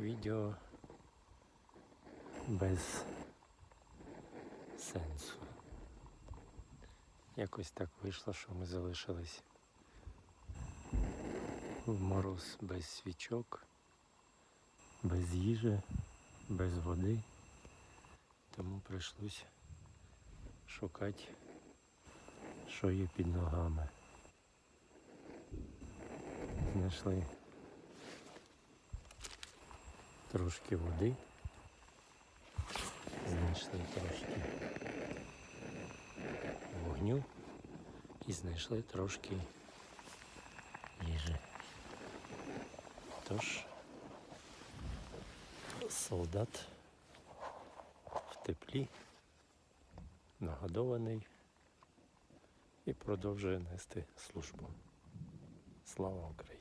відео без сенсу. Якось так вийшло, що ми залишились в мороз без свічок, без їжі, без води. Тому прийшлось шукати, що є під ногами. Знайшли трошки води, знайшли трошки вогню і знайшли трошки їжі. Тож солдат в теплі, нагодований і продовжує нести службу. Слава Україні!